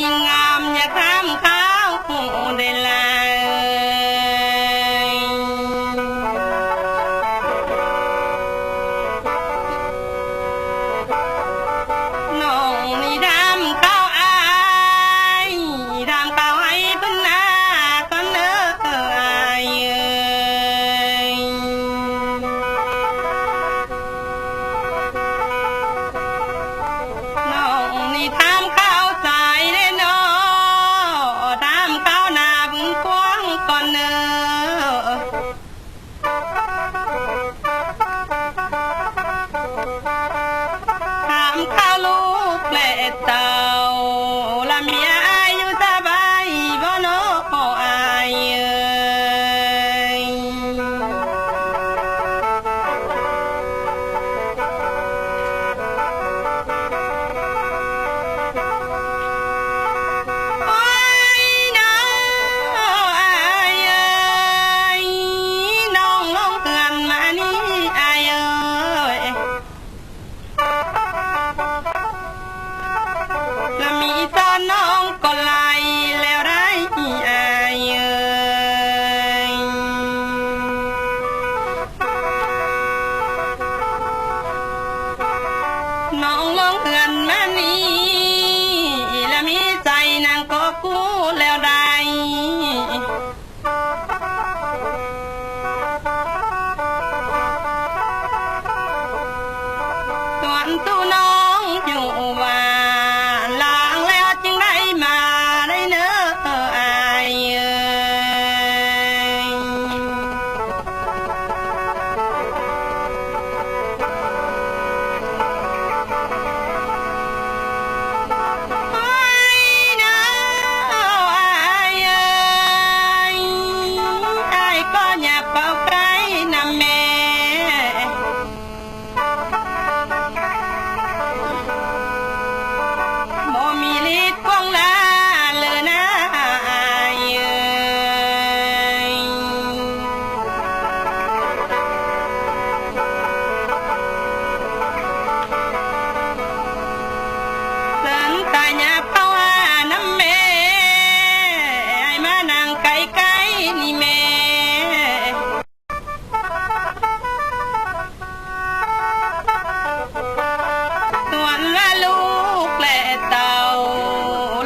ยิงงามอย่าข้ข้าวได้ลา มองลองเงินอนมามีและมีใจนางก็กู้แล้วได้ส่นตัวน้อง นี่แม่ตัวละลูกแล่เต่า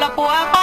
ละปัวก็